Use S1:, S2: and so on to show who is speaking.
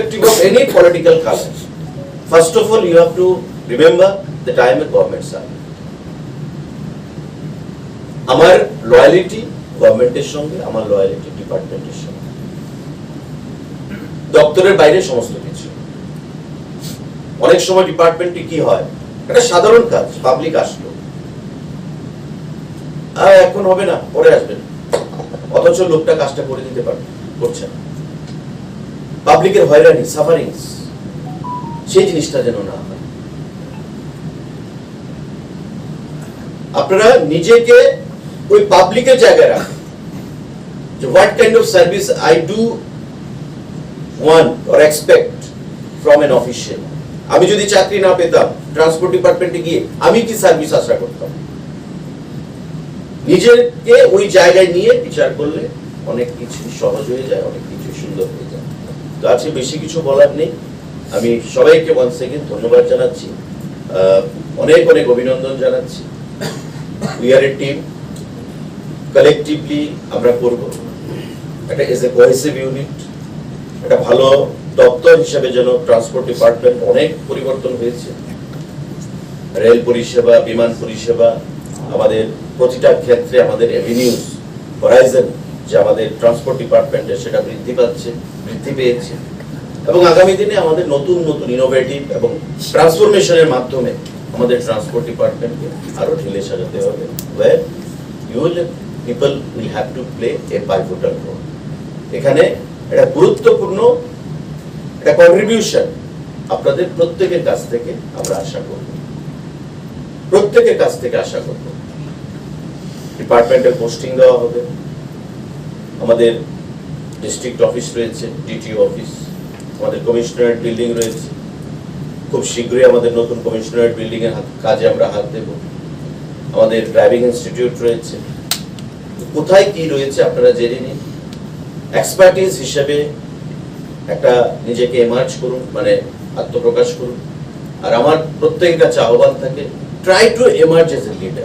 S1: irrespective of any political color. First of all, you have to remember that I am a government servant. আমার loyalty গভর্নমেন্টের সঙ্গে আমার loyalty ডিপার্টমেন্টের সঙ্গে। দপ্তরের বাইরে সমস্ত কিছু। অনেক সময় ডিপার্টমেন্টে কি হয় একটা সাধারণ কাজ পাবলিক আসলো। এখন হবে না পরে আসবেন অথচ লোকটা কাজটা করে দিতে পারবে করছে না। পাবলিকের হয়রানি সাফারিংস সেই জিনিসটা যেন না হয়। আপনারা নিজেকে ওই পাবলিকের জায়গায় রাখুন। যে what kind of service I do want or expect from an official আমি যদি চাকরি না পেতাম ট্রান্সপোর্ট ডিপার্টমেন্টে গিয়ে আমি কি সার্ভিস আশা করতাম? নিজেকে ওই জায়গায় নিয়ে বিচার করলে অনেক কিছু সহজ হয়ে যায়, অনেক কিছু সুন্দর হয়ে যায়। তো আজকে বেশি কিছু বলার নেই। আমি সবাইকে ওয়ান সেকেন্ড ধন্যবাদ জানাচ্ছি। অনেক অনেক অভিনন্দন জানাচ্ছি। We are a team collectively আমরা করব। একটা এজ এ কোহেসিভ ইউনিট একটা ভালো দপ্তর হিসেবে যেন ট্রান্সপোর্ট ডিপার্টমেন্ট অনেক পরিবর্তন হয়েছে। রেল পরিষেবা, বিমান পরিষেবা, আমাদের প্রতিটা ক্ষেত্রে আমাদের এভিনিউজ হরাইজন যে আমাদের ট্রান্সপোর্ট ডিপার্টমেন্টে সেটা বৃদ্ধি পাচ্ছে, বৃদ্ধি পেয়েছে। এবং আগামী দিনে আমাদের নতুন নতুন ইনোভেটিভ এবং ট্রান্সফরমেশনের মাধ্যমে আমাদের ট্রান্সপোর্ট ডিপার্টমেন্টকে আরও ঢেলে সাজাতে হবে where you will people will have to play a pivotal role এখানে একটা গুরুত্বপূর্ণ একটা কন্ট্রিবিউশন আপনাদের প্রত্যেকের কাছ থেকে আমরা আশা করব। প্রত্যেকের কাছ থেকে আশা করব। ডিপার্টমেন্টে পোস্টিং দেওয়া হবে। আমাদের ডিস্ট্রিক্ট অফিস রয়েছে ডিটিও অফিস আমাদের কমিশনারেট বিল্ডিং রয়েছে। খুব শীঘ্রই আমাদের নতুন কমিশনারেট বিল্ডিং এর হাত- কাজে আমরা হাত দেব। আমাদের ড্রাইভিং ইনস্টিটিউট রয়েছে। কোথায় কি রয়েছে আপনারা জেনে নিন। এক্সপার্টিস হিসেবে একটা নিজেকে এমার্জ করুন মানে আত্মপ্রকাশ করুন। আর আমার প্রত্যেকের কাছে আহ্বান থাকে try to emerge as a leader